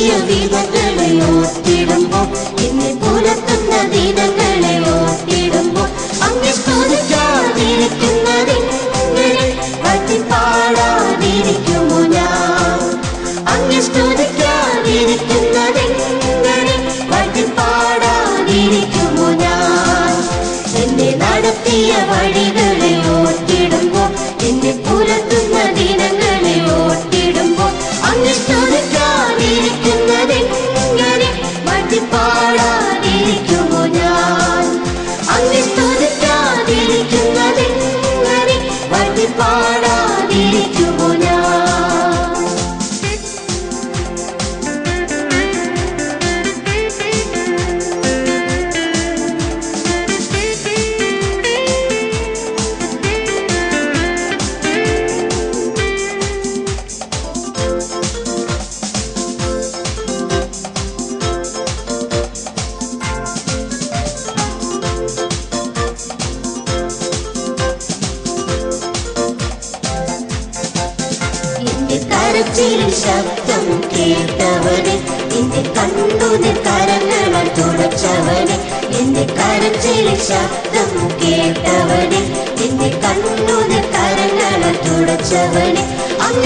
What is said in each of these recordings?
புதிய வீதங்களை ஓத்திடுவோம் என்னை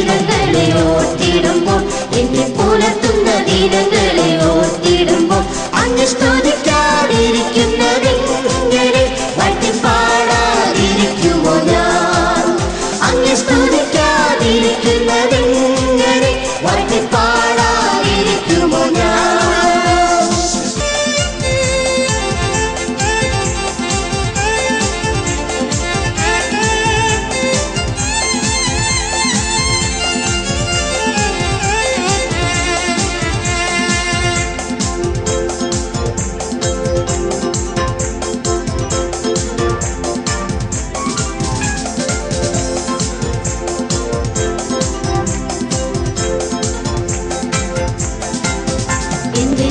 ഗീതങ്ങളെ ഓർത്തിടുമ്പോൾ എന്നെ പുലർത്തുന്ന ദിനങ്ങൾ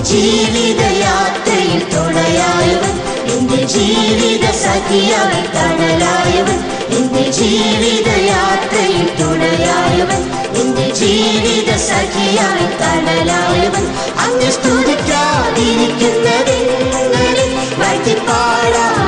ജീവിതയാത്രയിൽ തുണയായവൻ എന്റെ ജീവിത സഖിയായി തണലായവൻ എന്റെ ജീവിതയാത്രയിൽ തുണയായവൻ എന്റെ ജീവിത സഖിയായി തണലായവൻ. അങ്ങ് സ്തുതിക്കാതിരിക്കുന്നതിൽ വർത്തിപ്പാടാ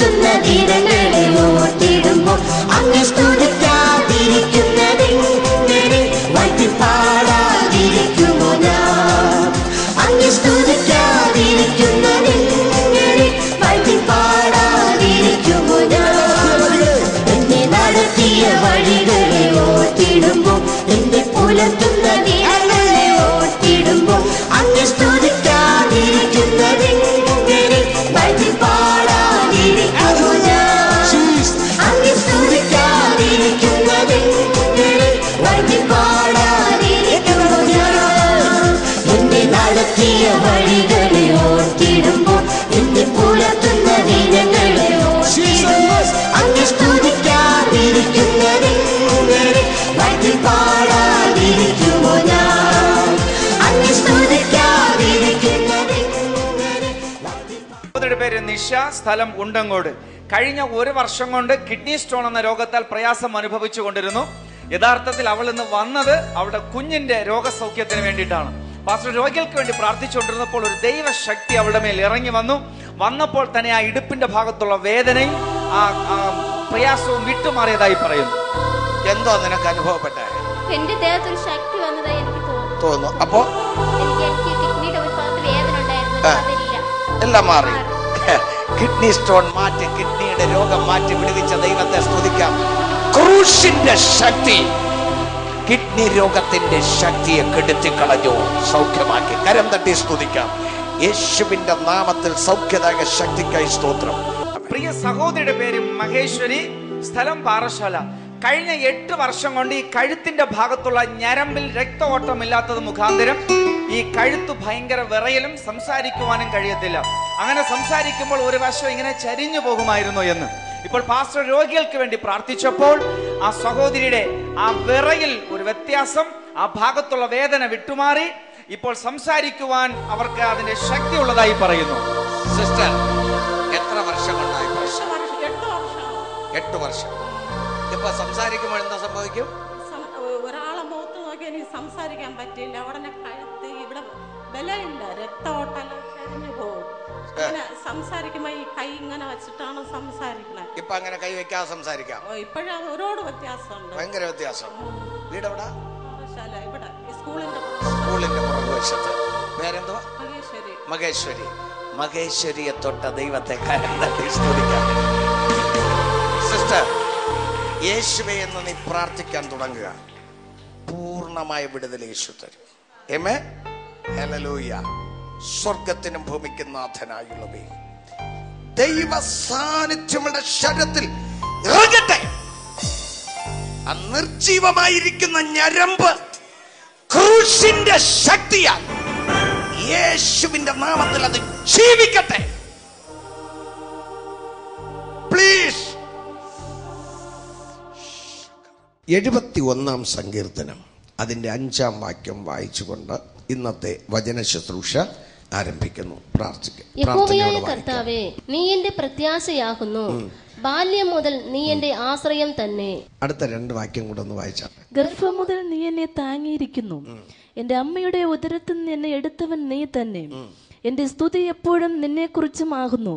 നടത്തുന്ന ധീരങ്ങൾ സുരേഷ സ്ഥലം ഉണ്ടങ്ങോട്. കഴിഞ്ഞ ഒരു വർഷം കൊണ്ട് കിഡ്നി സ്റ്റോൺ എന്ന രോഗത്താൽ പ്രയാസം അനുഭവിച്ചു കൊണ്ടിരുന്നു. യഥാർത്ഥത്തിൽ അവൾ ഇന്ന് വന്നത് അവളുടെ കുഞ്ഞിന്റെ രോഗസൗഖ്യത്തിന് വേണ്ടിയിട്ടാണ്. പാസ്റ്റർ രോഗികൾക്ക് വേണ്ടി പ്രാർത്ഥിച്ചുകൊണ്ടിരുന്നപ്പോൾ ഒരു ദൈവശക്തി അവളുടെ മേൽ ഇറങ്ങി വന്നു. വന്നപ്പോൾ തന്നെ ആ ഇടുപ്പിന്റെ ഭാഗത്തുള്ള വേദനയും ആ പ്രയാസവും വിട്ടുമാറിയതായി പറയുന്നു. എന്തോ നിനക്ക് അനുഭവപ്പെട്ട? എന്റെ ദേഹത്തിൽ ശക്തി വന്നതായി എനിക്ക് തോന്നുന്നു. അപ്പോ? എനിക്ക് കിഡ്നിയുടെ ഒരു ഭാഗത്ത് വേദന ഉണ്ടായിരുന്നു എല്ലാം മാറി. കിഡ്നി സ്റ്റോൺ മാറ്റി കിഡ്നിയുടെ രോഗം മാറ്റി വിടുവിച്ച ദൈവത്തെ സ്തുതിക്കാം. ക്രൂശിന്റെ ശക്തി കിഡ്നി രോഗത്തിന്റെ ശക്തിയെ കെടുത്തി കളഞ്ഞു സൗഖ്യമാക്കി. കരം തട്ടി സ്തുതിക്കാം. യേശുവിന്റെ നാമത്തിൽ സൗഖ്യദായക ശക്തിക്കായി സ്തോത്രം. പ്രിയ സഹോദരിയുടെ പേര് മഹേശ്വരി സ്ഥലം പാറശാല കഴിഞ്ഞ എട്ട് വർഷം കൊണ്ട് ഈ കഴുത്തിന്റെ ഭാഗത്തുള്ള ഞരമ്പിൽ രക്തഓട്ടമില്ലാത്തത് മുഖാന്തരം ഈ കഴുത്ത് ഭയങ്കര വിറയലും സംസാരിക്കുവാനും കഴിയത്തില്ല. അങ്ങനെ സംസാരിക്കുമ്പോൾ ഒരു വശം ഇങ്ങനെ ചരിഞ്ഞു പോകുമായിരുന്നു എന്ന്. ഇപ്പോൾ പാസ്റ്റർ രോഗികൾക്ക് വേണ്ടി പ്രാർത്ഥിച്ചപ്പോൾ ആ സഹോദരിയുടെ ആ വിറയിൽ ഒരു വ്യത്യാസം ആ ഭാഗത്തുള്ള വേദന വിട്ടുമാറി. ഇപ്പോൾ സംസാരിക്കുവാൻ അവർക്ക് അതിന്റെ ശക്തി ഉള്ളതായി പറയുന്നു. സിസ്റ്റർ എത്ര വർഷമുണ്ടായി? കൊണ്ടായി വർഷം എട്ട് വർഷം. എട്ട് വർഷം ഇപ്പൊ സംസാരിക്കുമ്പോൾ എന്താ സംഭവിക്കും? ഒരാളെ മുഖത്ത് നോക്കി എനിക്ക് സംസാരിക്കാൻ പറ്റില്ല. ഉടനെ ഇവിടെ ബലമില്ല രക്തഓട്ടെല്ലാം ചരിഞ്ഞു പോകും. അങ്ങനെ സംസാരിക്കുമ്പോ ഈ കൈ ഇങ്ങനെ വെച്ചിട്ടാണ് സംസാരിക്കുന്നത് ഇപ്പൊ അങ്ങനെ കൈ കൈവയ്ക്കാതെ സംസാരിക്കാം. ഇപ്പോഴും ഒരുപാട് വ്യത്യാസമുണ്ട്. ഭയങ്കര വ്യത്യാസം. വീടെവിടാ? ഇവിടെ സ്കൂളിന്റെ സ്കൂളിന്റെ പുറകുവശത്ത് പേരെന്തുവാ? മഹേശ്വരി. മഹേശ്വരി. മഹേശ്വരിയെ തൊട്ട ദൈവത്തെ കരം തട്ടി സ്തുതിക്കാം. സിസ്റ്റർ യേശുവെ എന്ന് നീ പ്രാർത്ഥിക്കാൻ തുടങ്ങുക. പൂർണമായ വിടുതൽ യേശു തരും. എമേ ഹല്ലേലൂയ. സ്വർഗത്തിനും ഭൂമിക്കും നാഥനായുള്ളവേ. ദൈവ സാന്നിധ്യമുള്ള ശരത്തിൽ ഇറങ്ങട്ടെ. നിർജീവമായിരിക്കുന്ന ഞരമ്പ് ക്രൂശിന്റെ ശക്തിയാൽ യേശുവിന്റെ നാമത്തിൽ അത് ജീവിക്കട്ടെ. പ്ലീസ് എഴുപത്തി ഒന്നാം സങ്കീർത്തനം. അതിന്റെ അഞ്ചാം വാക്യം വായിച്ചുകൊണ്ട് ഇന്നത്തെ വചന ശുശ്രൂഷ ആരംഭിക്കുന്നു. പ്രാർത്ഥിക്കും കർത്താവേ നീ എന്റെ പ്രത്യാശയാകുന്നു. ബാല്യം മുതൽ നീ എന്റെ ആശ്രയം തന്നെ. അടുത്ത രണ്ട് വാക്യം കൂടെ ഒന്ന് വായിച്ചാൽ ഗർഭം മുതൽ നീ എന്നെ താങ്ങിയിരിക്കുന്നു. എന്റെ അമ്മയുടെ ഉദരത്തിൽ നിന്ന് എന്നെ എടുത്തവൻ നീ തന്നെ. എന്റെ സ്തുതി എപ്പോഴും നിന്നെ കുറിച്ചുമാകുന്നു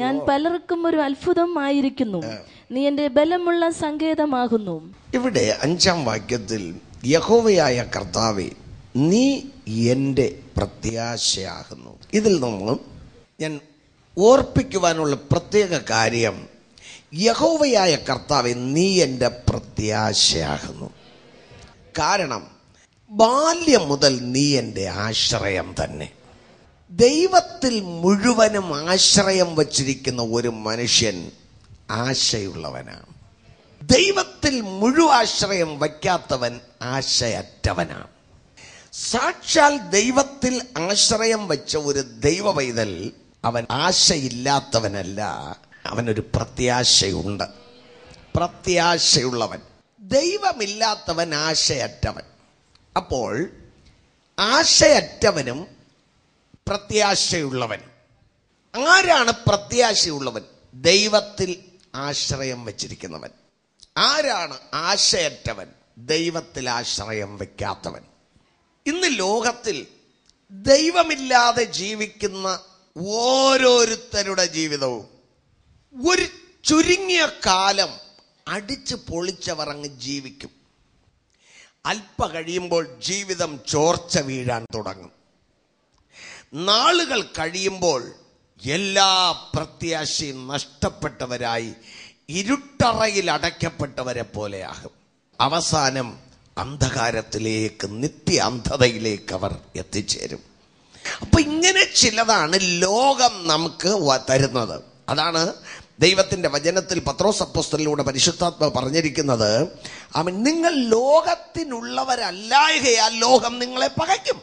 ഞാൻ പലർക്കും ഒരു അത്ഭുതം ആയിരിക്കുന്നു. നീ എന്റെ ബലമുള്ള സങ്കേതമാകുന്നു. ഇവിടെ അഞ്ചാം വാക്യത്തിൽ യഹോവയായ കർത്താവെ നീ എന്റെ പ്രത്യാശയാകുന്നു. ഇതിൽ നിന്നും ഞാൻ ഓർപ്പിക്കുവാനുള്ള പ്രത്യേക കാര്യം യഹോവയായ കർത്താവെ നീ എന്റെ പ്രത്യാശയാകുന്നു. കാരണം ബാല്യം മുതൽ നീ എന്റെ ആശ്രയം തന്നെ. ദൈവത്തിൽ മുഴുവനും ആശ്രയം വച്ചിരിക്കുന്ന ഒരു മനുഷ്യൻ ആശയുള്ളവനാണ്. ദൈവത്തിൽ മുഴുവാശ്രയം വയ്ക്കാത്തവൻ ആശയറ്റവനാണ്. സാക്ഷാൽ ദൈവത്തിൽ ആശ്രയം വെച്ച ഒരു ദൈവ പൈതൽ അവൻ ആശയില്ലാത്തവനല്ല അവനൊരു പ്രത്യാശയുണ്ട്. പ്രത്യാശയുള്ളവൻ. ദൈവമില്ലാത്തവൻ ആശയറ്റവൻ. അപ്പോൾ ആശയറ്റവനും പ്രത്യാശയുള്ളവനും. ആരാണ് പ്രത്യാശയുള്ളവൻ? ദൈവത്തിൽ ആശ്രയം വച്ചിരിക്കുന്നവൻ. ആരാണ് ആശയറ്റവൻ? ദൈവത്തിൽ ആശ്രയം വയ്ക്കാത്തവൻ. ഇന്ന് ലോകത്തിൽ ദൈവമില്ലാതെ ജീവിക്കുന്ന ഓരോരുത്തരുടെ ജീവിതവും ഒരു ചുരുങ്ങിയ കാലം അടിച്ച് പൊളിച്ചവർ അങ്ങ് ജീവിക്കും. അല്പ കഴിയുമ്പോൾ ജീവിതം ചോർച്ച വീഴാൻ തുടങ്ങും. നാളുകൾ കഴിയുമ്പോൾ എല്ലാ പ്രത്യാശയും നഷ്ടപ്പെട്ടവരായി ഇരുട്ടറയിൽ അടയ്ക്കപ്പെട്ടവരെ പോലെയാകും. അവസാനം അന്ധകാരത്തിലേക്ക് നിത്യ അന്ധതയിലേക്ക് അവർ എത്തിച്ചേരും. അപ്പൊ ഇങ്ങനെ ചിലതാണ് ലോകം നമുക്ക് തരുന്നത്. അതാണ് ദൈവത്തിന്റെ വചനത്തിൽ പത്രോസ് അപ്പോസ്തലിലൂടെ പരിശുദ്ധാത്മ പറഞ്ഞിരിക്കുന്നത് അവൻ നിങ്ങൾ ലോകത്തിനുള്ളവരല്ലായകയാൽ ലോകം നിങ്ങളെ പകയ്ക്കും.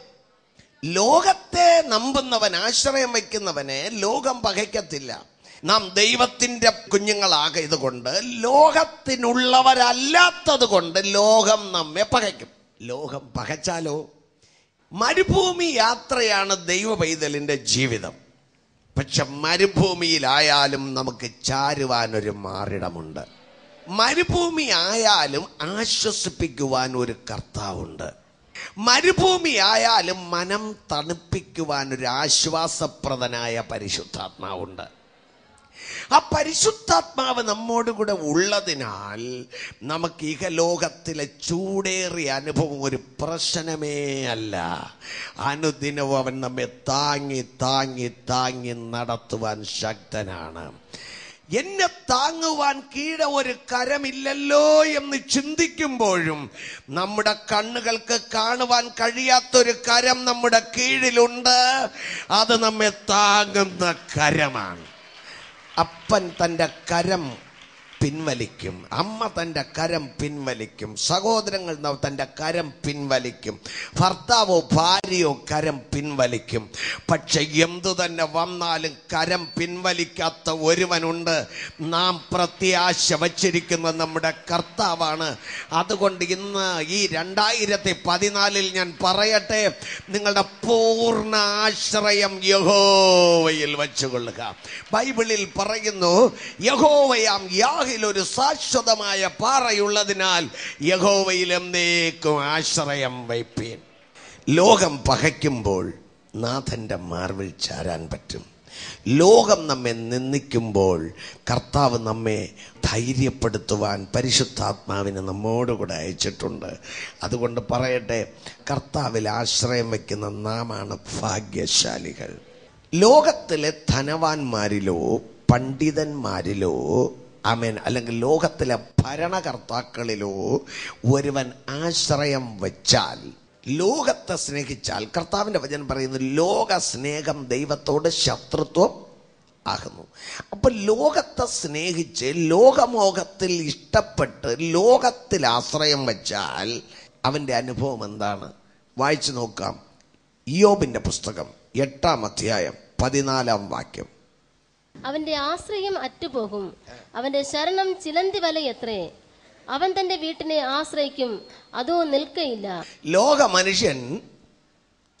ലോകത്തെ നമ്പുന്നവൻ ആശ്രയം വയ്ക്കുന്നവനെ ലോകം പകയ്ക്കത്തില്ല. നാം ദൈവത്തിന്റെ കുഞ്ഞുങ്ങളാകയത് കൊണ്ട് ലോകത്തിനുള്ളവരല്ലാത്തത് കൊണ്ട് ലോകം നമ്മെ പകയ്ക്കും. ലോകം പകച്ചാലോ? മരുഭൂമി യാത്രയാണ് ദൈവ പൈതലിന്റെ ജീവിതം. പക്ഷെ മരുഭൂമിയിലായാലും നമുക്ക് ചാരുവാനൊരു മാറിടമുണ്ട്. മരുഭൂമി ആയാലും ആശ്വസിപ്പിക്കുവാൻ ഒരു കർത്താവുണ്ട്. മരുഭൂമി ആയാലും മനം തണുപ്പിക്കുവാൻ ഒരു ആശ്വാസപ്രദനായ പരിശുദ്ധാത്മാവുണ്ട്. ആ പരിശുദ്ധാത്മാവ് നമ്മോടുകൂടെ ഉള്ളതിനാൽ നമുക്ക് ഇഹലോകത്തിലെ ചൂടേറിയ അനുഭവം ഒരു പ്രശ്നമേ അല്ല. അനുദിനവും അവൻ നമ്മെ താങ്ങി താങ്ങി താങ്ങി നടത്തുവാൻ ശക്തനാണ്. എന്നെ താങ്ങുവാൻ കീഴ ഒരു കരമില്ലല്ലോ എന്ന് ചിന്തിക്കുമ്പോഴും നമ്മുടെ കണ്ണുകൾക്ക് കാണുവാൻ കഴിയാത്തൊരു കരം നമ്മുടെ കീഴിലുണ്ട്. അത് നമ്മെ താങ്ങുന്ന കരമാണ്. അപ്പൻ തന്റെ കരം പിൻവലിക്കും. അമ്മ തന്റെ കരം പിൻവലിക്കും. സഹോദരങ്ങൾ തന്റെ കരം പിൻവലിക്കും. ഭർത്താവോ ഭാര്യയോ കരം പിൻവലിക്കും. പക്ഷെ എന്തു തന്നെ വന്നാലും കരം പിൻവലിക്കാത്ത ഒരുവനുണ്ട്. നാം പ്രത്യാശ വച്ചിരിക്കുന്ന നമ്മുടെ കർത്താവാണ്. അതുകൊണ്ട് ഇന്ന് ഈ രണ്ടായിരത്തി പതിനാലിൽ ഞാൻ പറയട്ടെ നിങ്ങളുടെ പൂർണ ആശ്രയം യഹോവയിൽ വച്ചുകൊള്ളുക. ബൈബിളിൽ പറയുന്നു യഹോവയാം യാഹിൽ ഒരു ശാശ്വതമായ പാറയുള്ളതിനാൽ യഹോവയിൽ എന്നേക്കും ആശ്രയം വയ്പ്പീൻ. ലോകം പകയ്ക്കുമ്പോൾ നാഥന്റെ മാർവിൽ ചാരാൻ പറ്റും. ലോകം നമ്മെ നിന്ദിക്കുമ്പോൾ കർത്താവ് നമ്മെ ധൈര്യപ്പെടുത്തുവാൻ പരിശുദ്ധാത്മാവിനെ നമ്മോടുകൂടെ അയച്ചിട്ടുണ്ട്. അതുകൊണ്ട് പറയട്ടെ കർത്താവിൽ ആശ്രയം വയ്ക്കുന്ന നാമാണ് ഭാഗ്യശാലികൾ. ലോകത്തിലെ ധനവാന്മാരിലോ പണ്ഡിതന്മാരിലോ അമേൻ അല്ലെങ്കിൽ ലോകത്തിലെ ഭരണകർത്താക്കളിലോ ഒരുവൻ ആശ്രയം വച്ചാൽ ലോകത്തെ സ്നേഹിച്ചാൽ കർത്താവിന്റെ വചനം പറയുന്നു ലോക സ്നേഹം ദൈവത്തോട് ശത്രുത്വം ആകുന്നു. അപ്പൊ ലോകത്തെ സ്നേഹിച്ച് ലോകമോഹത്തിൽ ഇഷ്ടപ്പെട്ട് ലോകത്തിൽ ആശ്രയം വച്ചാൽ അവന്റെ അനുഭവം എന്താണ്? വായിച്ചു നോക്കാം. ഇയോബിന്റെ പുസ്തകം എട്ടാം അധ്യായം പതിനാലാം വാക്യം. അവന്റെ ആശ്രയം അറ്റുപോകും. അവന്റെ ശരണം ചിലന്തി വലയത്രേ അവൻ തന്റെ വീട്ടിനെ ആശ്രയിക്കും അതോ നിൽക്കയില്ല. ലോക മനുഷ്യൻ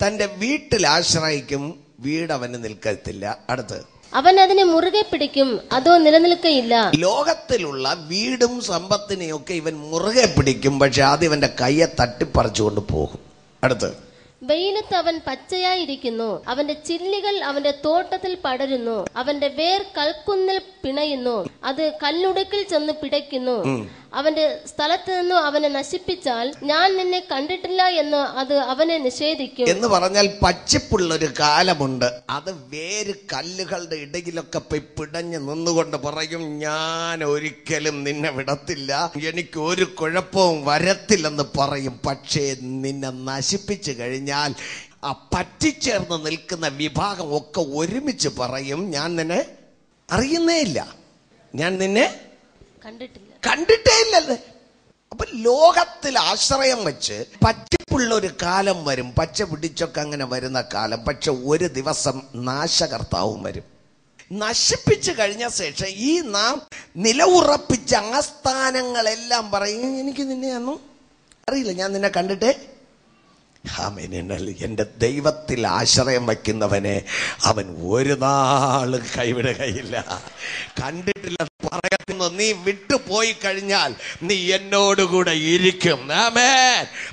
തന്റെ വീട്ടിൽ ആശ്രയിക്കും വീട് അവന് നിൽക്കത്തില്ല. അടുത്ത്. അവൻ അതിനെ മുറുകെ പിടിക്കും അതോ നിലനിൽക്കയില്ല. ലോകത്തിലുള്ള വീടും സമ്പത്തിനെയൊക്കെ ഇവൻ മുറുകെ പിടിക്കും പക്ഷെ ആദ്യം ഇവന്റെ കയ്യെ തട്ടിപ്പറിച്ചുകൊണ്ട് പോകും. അടുത്ത്. വെയിലത്ത് അവൻ പച്ചയായിരിക്കുന്നു. അവന്റെ ചില്ലികൾ അവന്റെ തോട്ടത്തിൽ പടരുന്നു. അവന്റെ വേർ കൽക്കുന്നിൽ പിണയുന്നു. അത് കല്ലുടുക്കിൽ ചെന്ന് പിടയ്ക്കുന്നു. അവന്റെ സ്ഥലത്ത് നിന്ന് അവനെ നശിപ്പിച്ചാൽ ഞാൻ നിന്നെ കണ്ടിട്ടില്ല എന്ന് അത് അവനെ നിഷേധിക്കും. എന്ന് പറഞ്ഞാൽ പച്ചപ്പുള്ള ഒരു കാലമുണ്ട്. അത് വേര് കല്ലുകളുടെ ഇടയിലൊക്കെ പോയി പിടഞ്ഞു നിന്നുകൊണ്ട് പറയും ഞാൻ ഒരിക്കലും നിന്നെ വിടത്തില്ല. എനിക്ക് ഒരു കുഴപ്പവും വരത്തില്ലെന്ന് പറയും. പക്ഷേ നിന്നെ നശിപ്പിച്ചു കഴിഞ്ഞാൽ ആ പറ്റിച്ചേർന്ന് നിൽക്കുന്ന വിഭാഗം ഒക്കെ ഒരുമിച്ച് പറയും ഞാൻ നിന്നെ അറിയുന്നേ ഇല്ല. ഞാൻ നിന്നെ കണ്ടിട്ടില്ല. കണ്ടിട്ടേ ഇല്ലല്ലേ? അപ്പൊ ലോകത്തിൽ ആശ്രയം വെച്ച് പച്ചപ്പുള്ള ഒരു കാലം വരും. പച്ച പിടിച്ചൊക്കെ അങ്ങനെ വരുന്ന കാലം. പക്ഷെ ഒരു ദിവസം നാശകർത്താവും വരും. നശിപ്പിച്ചു കഴിഞ്ഞ ശേഷം ഈ നാം നിലവുറപ്പിച്ച ആസ്ഥാനങ്ങളെല്ലാം സ്ഥാനങ്ങളെല്ലാം പറയും എനിക്ക് നിന്നെ ഒന്നും അറിയില്ല. ഞാൻ നിന്നെ കണ്ടിട്ടേ എന്റെ ദൈവത്തിൽ ആശ്രയം വയ്ക്കുന്നവനെ അവൻ ഒരു നാളും കൈവിടുകയില്ല. കണ്ടിട്ടില്ല പറയുന്നു നീ വിട്ടുപോയി കഴിഞ്ഞാൽ നീ എന്നോടുകൂടെ ഇരിക്കും.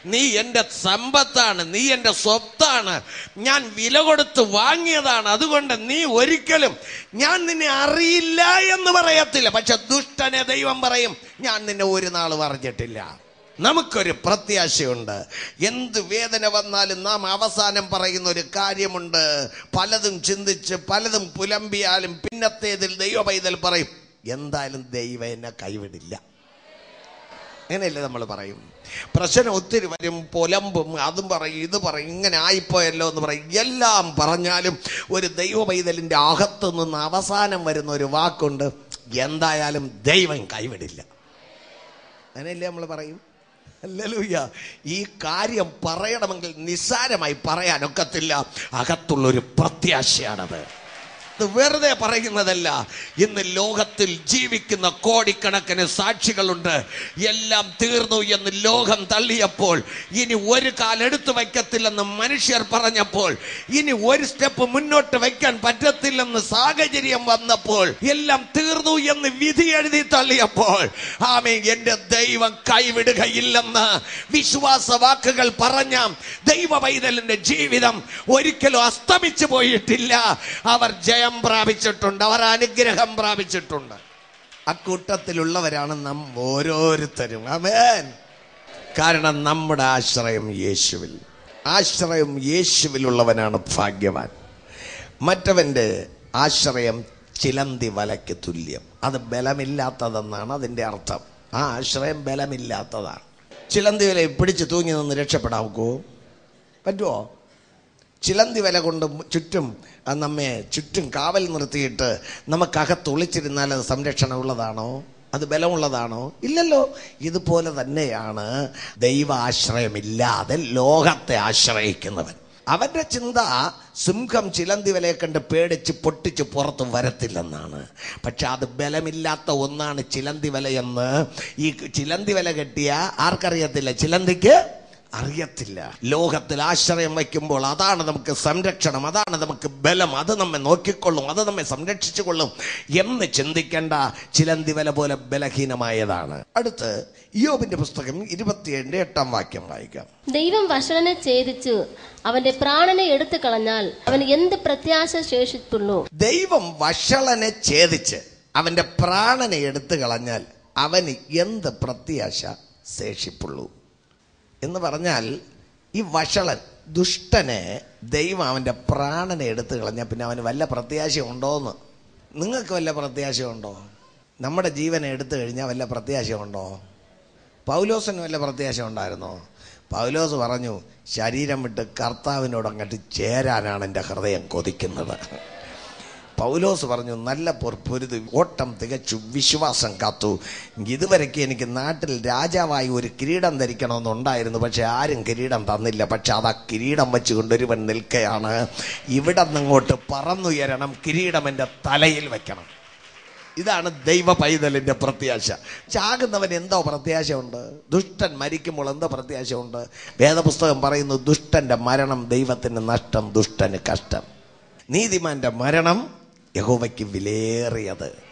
നീ എന്റെ സമ്പത്താണ് നീ എന്റെ സ്വത്താണ്. ഞാൻ വില കൊടുത്ത് വാങ്ങിയതാണ് അതുകൊണ്ട് നീ ഒരിക്കലും ഞാൻ നിന്നെ അറിയില്ല എന്ന് പറയത്തില്ല. പക്ഷെ ദുഷ്ടനെ ദൈവം പറയും ഞാൻ നിന്നെ ഒരു നാൾ പറഞ്ഞിട്ടില്ല നമുക്കൊരു പ്രത്യാശയുണ്ട്. എന്ത് വേദന വന്നാലും നാം അവസാനം പറയുന്ന ഒരു കാര്യമുണ്ട്. പലതും ചിന്തിച്ച് പലതും പുലമ്പിയാലും പിന്നത്തേതിൽ ദൈവ പൈതൽ പറയും എന്തായാലും ദൈവം എന്നെ കൈവിടില്ല. അങ്ങനെയല്ലേ നമ്മൾ പറയും. പ്രശ്നം ഒത്തിരി വരും പുലമ്പും അതും പറയും ഇത് പറയും ഇങ്ങനെ ആയിപ്പോയല്ലോ എന്ന് പറയും. എല്ലാം പറഞ്ഞാലും ഒരു ദൈവ പൈതലിന്റെ അകത്തു നിന്ന് അവസാനം വരുന്ന ഒരു വാക്കുണ്ട് എന്തായാലും ദൈവം കൈവിടില്ല. അങ്ങനെയല്ലേ നമ്മൾ പറയും? അല്ലലൂയ്യ ഈ കാര്യം പറയണമെങ്കിൽ നിസ്സാരമായി പറയാനൊക്കത്തില്ല. അകത്തുള്ളൊരു പ്രത്യാശയാണത്. ഇത് വെറുതെ പറയുന്നതല്ല. ഇന്ന് ലോകത്തിൽ ജീവിക്കുന്ന കോടിക്കണക്കിന് സാക്ഷികളുണ്ട്. എല്ലാം തീർന്നു എന്ന് ലോകം തള്ളിയപ്പോൾ ഇനി ഒരു കാലെടുത്തു വയ്ക്കത്തില്ലെന്ന് മനുഷ്യർ പറഞ്ഞപ്പോൾ ഇനി ഒരു സ്റ്റെപ്പ് മുന്നോട്ട് വയ്ക്കാൻ പറ്റത്തില്ലെന്ന് സാഹചര്യം വന്നപ്പോൾ എല്ലാം തീർന്നു എന്ന് വിധി എഴുതി തള്ളിയപ്പോൾ ആമേ എന്റെ ദൈവം കൈവിടുകയില്ലെന്ന് വിശ്വാസ വാക്കുകൾ പറഞ്ഞ ദൈവ ജീവിതം ഒരിക്കലും അസ്തമിച്ചു പോയിട്ടില്ല. അവർ ജയം പ്രാപിച്ചിട്ടുണ്ട്. അവർ അനുഗ്രഹം പ്രാപിച്ചിട്ടുണ്ട്. അക്കൂട്ടത്തിലുള്ളവരാണ് നാം ഓരോരുത്തരും. അമേൻ കാരണം നമ്മുടെ ആശ്രയം യേശുവിൽ. ആശ്രയം യേശുവിലുള്ളവനാണ് ഭാഗ്യവാൻ. മറ്റവന്റെ ആശ്രയം ചിലന്തി വലയ്ക്ക് തുല്യം. അത് ബലമില്ലാത്തതെന്നാണ് അതിന്റെ അർത്ഥം. ആ ആശ്രയം ബലമില്ലാത്തതാണ്. ചിലന്തി വില പിടിച്ച് തൂങ്ങി നിന്ന് രക്ഷപ്പെടാവുക്കോ പറ്റുമോ ചിലന്തി വല കൊണ്ട് ചുറ്റും നമ്മെ ചുറ്റും കാവൽ നിർത്തിയിട്ട് നമുക്കകത്ത് ഒളിച്ചിരുന്നാൽ അത് സംരക്ഷണമുള്ളതാണോ? അത് ബലമുള്ളതാണോ? ഇല്ലല്ലോ. ഇതുപോലെ തന്നെയാണ് ദൈവാശ്രയമില്ലാതെ ലോകത്തെ ആശ്രയിക്കുന്നവൻ. അവന്റെ ചിന്ത സിംഹം ചിലന്തി വലയെ കണ്ട് പേടിച്ച് പൊട്ടിച്ച് പുറത്ത് വരത്തില്ലെന്നാണ്. പക്ഷെ അത് ബലമില്ലാത്ത ഒന്നാണ് ചിലന്തി വലയെന്ന്. ഈ ചിലന്തി വല കെട്ടിയ ആർക്കറിയത്തില്ല. ചിലന്തിക്ക് അറിയത്തില്ല. ലോകത്തിൽ ആശ്രയം വയ്ക്കുമ്പോൾ അതാണ് നമുക്ക് സംരക്ഷണം അതാണ് നമുക്ക് ബലം അത് നമ്മെ നോക്കിക്കൊള്ളും അത് നമ്മെ സംരക്ഷിച്ചു കൊള്ളും എന്ന് ചിന്തിക്കേണ്ട ചിലന്തി വല പോലെ ബലഹീനമായതാണ്. അടുത്ത് യോബിന്റെ പുസ്തകം ഇരുപത്തിയേഴിന്റെ എട്ടാം വാക്യം വായിക്കാം. ദൈവം വഷളനെ ഛേദിച്ചു. അവന്റെ പ്രാണനെ എടുത്തു കളഞ്ഞാൽ അവന് എന്ത് പ്രത്യാശ ശേഷിത്തുള്ളൂ? ദൈവം വഷളനെ ഛേദിച്ച് അവന്റെ പ്രാണനെ എടുത്തു കളഞ്ഞാൽ അവന് എന്ത് പ്രത്യാശ ശേഷിപ്പുള്ളൂ? എന്ന് പറഞ്ഞാൽ ഈ വഷളൻ ദുഷ്ടനെ ദൈവം അവന്റെ പ്രാണനെ എടുത്തു കളഞ്ഞാൽ പിന്നെ അവന് വല്ല പ്രത്യാശയുണ്ടോന്ന് നിങ്ങൾക്ക് വല്ല പ്രത്യാശയുണ്ടോ നമ്മുടെ ജീവനെ എടുത്തു കഴിഞ്ഞാൽ വല്ല പ്രത്യാശയുണ്ടോ പൗലോസിന് വല്ല പ്രത്യാശ ഉണ്ടായിരുന്നോ? പൗലോസ് പറഞ്ഞു ശരീരം വിട്ട് കർത്താവിനോട് അങ്ങോട്ട് ചേരാനാണ് എന്റെ ഹൃദയം കൊതിക്കുന്നത്. പൗലോസ് പറഞ്ഞു നല്ല പൊറുതി ഓട്ടം തികച്ചു വിശ്വാസം കാത്തു. ഇതുവരെയ്ക്ക് എനിക്ക് നാട്ടിൽ രാജാവായി ഒരു കിരീടം ധരിക്കണമെന്നുണ്ടായിരുന്നു പക്ഷെ ആരും കിരീടം തന്നില്ല. പക്ഷെ അത് ആ കിരീടം വെച്ച് കൊണ്ടൊരുവൻ നിൽക്കുകയാണ് ഇവിടെ നിങ്ങോട്ട് പറന്നുയരണം കിരീടം എന്റെ തലയിൽ വെക്കണം ഇതാണ് ദൈവ പൈതലിന്റെ പ്രത്യാശ. ചാകുന്നവൻ എന്തോ പ്രത്യാശയുണ്ട്? ദുഷ്ടൻ മരിക്കുമ്പോൾ എന്തോ പ്രത്യാശയുണ്ട്? വേദപുസ്തകം പറയുന്നു ദുഷ്ടന്റെ മരണം ദൈവത്തിന് നഷ്ടം ദുഷ്ടന് കഷ്ടം. നീതിമാന്റെ മരണം യഹോവയ്ക്ക് വിലേറിയത്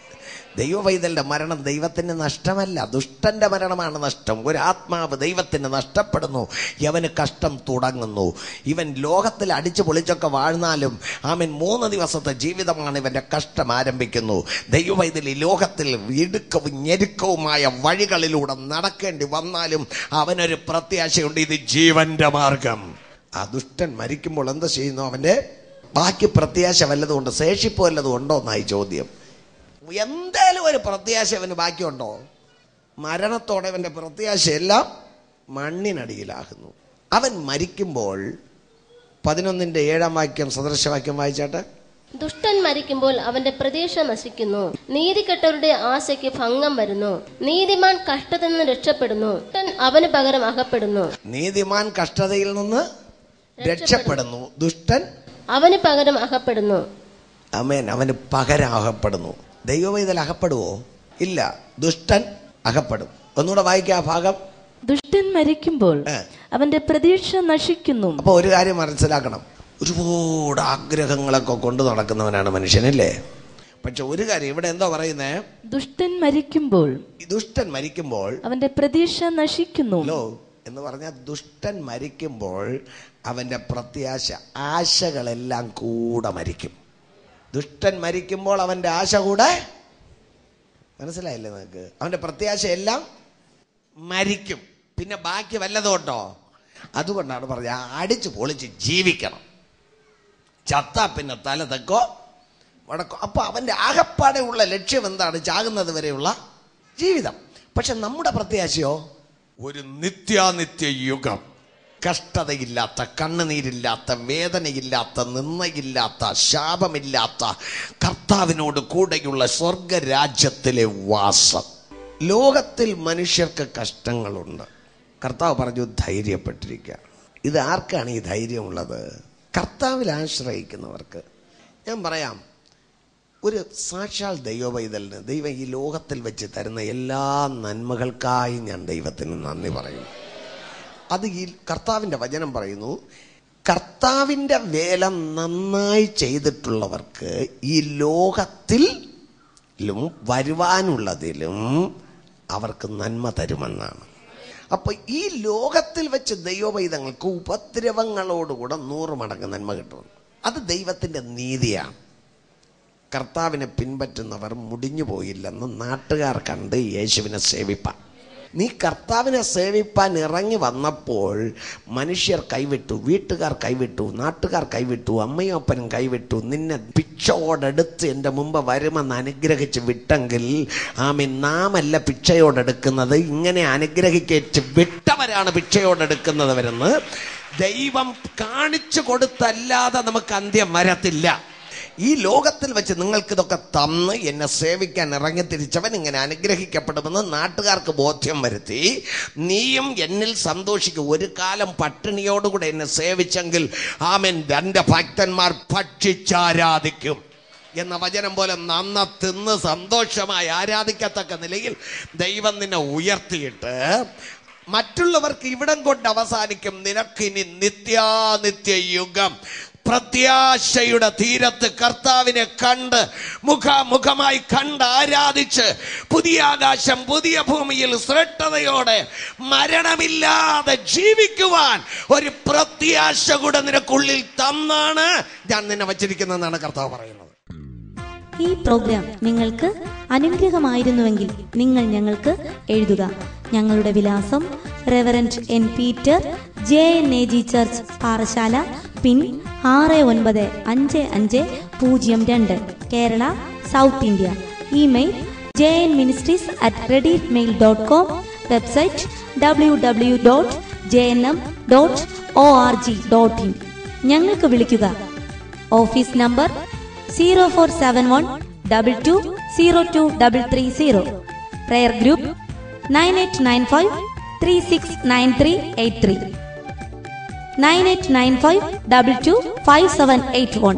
ദൈവവൈതലിന്റെ മരണം ദൈവത്തിന് നഷ്ടമല്ല. ദുഷ്ടന്റെ മരണമാണ് നഷ്ടം. ഒരു ആത്മാവ് ദൈവത്തിന് നഷ്ടപ്പെടുന്നു. യവന് കഷ്ടം തുടങ്ങുന്നു. ഇവൻ ലോകത്തിൽ അടിച്ചു പൊളിച്ചൊക്കെ വാഴ്ന്നാലും ആമൻ മൂന്ന് ദിവസത്തെ ജീവിതമാണ് ഇവന്റെ കഷ്ടം ആരംഭിക്കുന്നു. ദൈവവൈതലി ലോകത്തിൽ ഇടുക്കവും ഞെരുക്കവുമായ വഴികളിലൂടെ നടക്കേണ്ടി വന്നാലും അവനൊരു പ്രത്യാശയുണ്ട്. ഇത് ജീവന്റെ മാർഗം. ആ ദുഷ്ടൻ മരിക്കുമ്പോൾ എന്താ ചെയ്യുന്നു അവന്റെ ബാക്കി പ്രത്യാശ വല്ലതും ശേഷിപ്പ് വല്ലതും ഉണ്ടോ എന്നായി ചോദ്യം. എന്തേലും ഒരു പ്രത്യാശ അവന് ബാക്കിയുണ്ടോ? മരണത്തോടെ അവന്റെ പ്രത്യാശയെല്ലാം മണ്ണിനടിയിലാകുന്നു. അവൻ മരിക്കുമ്പോൾ പതിനൊന്നിന്റെ ഏഴാം വാക്യം സദൃശവാക്യം വായിച്ചാട്ടെ? ദുഷ്ടൻ മരിക്കുമ്പോൾ അവന്റെ പ്രതീക്ഷ നശിക്കുന്നു. നീതികെട്ടവരുടെ ആശയ്ക്ക് ഭംഗം വരുന്നു. നീതിമാൻ കഷ്ടത്തിൽ നിന്ന് രക്ഷപ്പെടുന്നു. ദുഷ്ടൻ അവന് പകരം അകപ്പെടുന്നു. നീതിമാൻ കഷ്ടതയിൽ നിന്ന് രക്ഷപ്പെടുന്നു. ദുഷ്ടൻ അവന് പകരം അകപ്പെടുന്നു. അമേൻ അവന് പകരം അകപ്പെടുന്നു. ദൈവവൈതൽ അകപ്പെടുവോ? ഇല്ല. ദുഷ്ടൻ അകപ്പെടും. ഒന്നുകൂടെ വായിക്കാം ആ ഭാഗം. ദുഷ്ടൻ മരിക്കുമ്പോൾ അവന്റെ പ്രതീക്ഷ നശിക്കുന്നു. അപ്പൊ ഒരു കാര്യം മനസ്സിലാക്കണം. ഒരുപാട് ആഗ്രഹങ്ങളൊക്കെ കൊണ്ടു നടക്കുന്നവനാണ് മനുഷ്യനല്ലേ? പക്ഷെ ഒരു കാര്യം ഇവിടെ എന്താ പറയുന്നേ? ദുഷ്ടൻ മരിക്കുമ്പോൾ ദുഷ്ടൻ മരിക്കുമ്പോൾ അവന്റെ പ്രതീക്ഷ നശിക്കുന്നു. എന്ന് പറഞ്ഞാൽ ദുഷ്ടൻ മരിക്കുമ്പോൾ അവന്റെ പ്രത്യാശ ആശകളെല്ലാം കൂടെ മരിക്കും. ദുഷ്ടൻ മരിക്കുമ്പോൾ അവന്റെ ആശ കൂടെ? മനസ്സിലായില്ലേ നിങ്ങൾക്ക് അവന്റെ പ്രത്യാശ എല്ലാം മരിക്കും. പിന്നെ ബാക്കി വല്ലതും ഉണ്ടോ? അതുകൊണ്ടാണ് പറഞ്ഞത് അടിച്ച് പൊളിച്ച് ജീവിക്കണം. ചത്താ പിന്നെ തല തെക്കോ വടക്കോ. അപ്പൊ അവന്റെ ആകപ്പാടെ ഉള്ള ലക്ഷ്യം എന്താണ്? ചാകുന്നത് വരെയുള്ള ജീവിതം. പക്ഷെ നമ്മുടെ പ്രത്യാശയോ? ഒരു നിത്യാനിത്യ യുഗം. കഷ്ടതയില്ലാത്ത കണ്ണുനീരില്ലാത്ത വേദനയില്ലാത്ത നിന്നയില്ലാത്ത ശാപമില്ലാത്ത കർത്താവിനോട് കൂടെയുള്ള സ്വർഗരാജ്യത്തിലെ വാസം. ലോകത്തിൽ മനുഷ്യർക്ക് കഷ്ടങ്ങളുണ്ട്. കർത്താവ് പറഞ്ഞു ധൈര്യപ്പെട്ടിരിക്കുക ഇത് ആർക്കാണ് ഈ ധൈര്യമുള്ളത്? കർത്താവിൽ ആശ്രയിക്കുന്നവർക്ക്. ഞാൻ പറയാം ഒരു സാക്ഷാൽ ദൈവപൈതലിന് ദൈവം ഈ ലോകത്തിൽ വെച്ച് തരുന്ന എല്ലാ നന്മകൾക്കായി ഞാൻ ദൈവത്തിന് നന്ദി പറയുന്നു. അത് ഈ കർത്താവിന്റെ വചനം പറയുന്നു കർത്താവിന്റെ വേല നന്നായി ചെയ്തിട്ടുള്ളവർക്ക് ഈ ലോകത്തിൽ വരുവാനുള്ളതിലും അവർക്ക് നന്മ തരുമെന്നാണ്. അപ്പോൾ ഈ ലോകത്തിൽ വെച്ച് ദൈവപൈതങ്ങൾക്ക് ഉപദ്രവങ്ങളോടുകൂടെ നൂറ് മടങ്ങ് നന്മ കിട്ടുന്നു. അത് ദൈവത്തിന്റെ നീതിയാണ്. കർത്താവിനെ പിൻപറ്റുന്നവർ മുടിഞ്ഞു പോയില്ലെന്ന് നാട്ടുകാർ കണ്ട് യേശുവിനെ സേവിപ്പാൻ. നീ കർത്താവിനെ സേവിപ്പാൻ ഇറങ്ങി വന്നപ്പോൾ മനുഷ്യർ കൈവിട്ടു വീട്ടുകാർ കൈവിട്ടു നാട്ടുകാർ കൈവിട്ടു അമ്മയും അപ്പനും കൈവിട്ടു. നിന്നെ പിച്ചയോടെടുത്ത് എന്റെ മുമ്പ് വരുമെന്ന് അനുഗ്രഹിച്ച് വിട്ടെങ്കിൽ ആമി നാമല്ല പിച്ചയോടെടുക്കുന്നത് ഇങ്ങനെ അനുഗ്രഹിക്കേറ്റ് വിട്ടവരാണ് ഭിക്ഷയോടെടുക്കുന്നവരെന്ന് ദൈവം കാണിച്ചു കൊടുത്തല്ലാതെ നമുക്ക് അന്ത്യം വരത്തില്ല. ഈ ലോകത്തിൽ വെച്ച് നിങ്ങൾക്കിതൊക്കെ തന്ന് എന്നെ സേവിക്കാൻ ഇറങ്ങി തിരിച്ചവൻ ഇങ്ങനെ അനുഗ്രഹിക്കപ്പെടുമെന്ന് നാട്ടുകാർക്ക് ബോധ്യം വരുത്തി. നീയും എന്നിൽ സന്തോഷിക്കും. ഒരു കാലം പട്ടിണിയോടുകൂടെ എന്നെ സേവിച്ചെങ്കിൽ ആമൻ. എന്റെ ഭക്തന്മാർ ഭക്ഷിച്ചാരാധിക്കും. എന്ന വചനം പോലെ നന്ന തിന്ന് സന്തോഷമായി ആരാധിക്കത്തക്ക നിലയിൽ ദൈവം നിന്നെ ഉയർത്തിയിട്ട് മറ്റുള്ളവർക്ക് ഇവിടം കൊണ്ട് അവസാനിക്കും. നിനക്കിനി നിത്യാനിത്യ യുഗം. പ്രത്യാശയുടെ തീരത്ത് കർത്താവിനെ കണ്ട് മുഖാമുഖമായി കണ്ട് ആരാധിച്ച് പുതിയ ആകാശം പുതിയ ഭൂമിയിൽ ശ്രേഷ്ഠതയോടെ മരണമില്ലാതെ ജീവിക്കുവാൻ ഒരു പ്രത്യാശ കൂടെ നിനക്കുള്ളിൽ തന്നാണ് ഞാൻ നിന്നെ വച്ചിരിക്കുന്നതെന്നാണ് കർത്താവ് പറയുന്നത്. ഈ പ്രോഗ്രാം നിങ്ങൾക്ക് അനുഗ്രഹമായിരുന്നുവെങ്കിൽ നിങ്ങൾ ഞങ്ങൾക്ക് എഴുതുക. ഞങ്ങളുടെ വിലാസം reverend N Peter J N A G church Parassala PIN ആറ് ഒൻപത് അഞ്ച് അഞ്ച് പൂജ്യം രണ്ട് Kerala south India email J N ministries at rediff mail dot com website W W dot J N M dot O R G dot in ഞങ്ങൾക്ക് വിളിക്കുക. Office number zero four seven one double two zero two double three zero prayer group nine eight nine five three six nine three eight three. Nine eight nine five double two five seven eight one.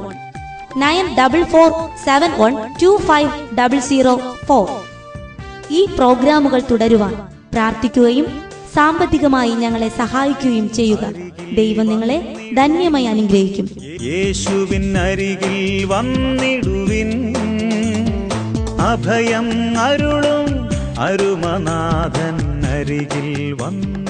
Nine double four seven one two five double zero four. ഈ പ്രോഗ്രാമുകൾ തുടരുവാൻ പ്രാർത്ഥിക്കുകയും സാമ്പത്തികമായി ഞങ്ങളെ സഹായിക്കുകയും ചെയ്യുക. ദൈവം നിങ്ങളെ ധന്യമായി അനുഗ്രഹിക്കും. യേശുവിൻ അരികിൽ വന്നിടുവിൻ. അഭയം അരുളും അരുമനാഥൻ അരികിൽ വന്നി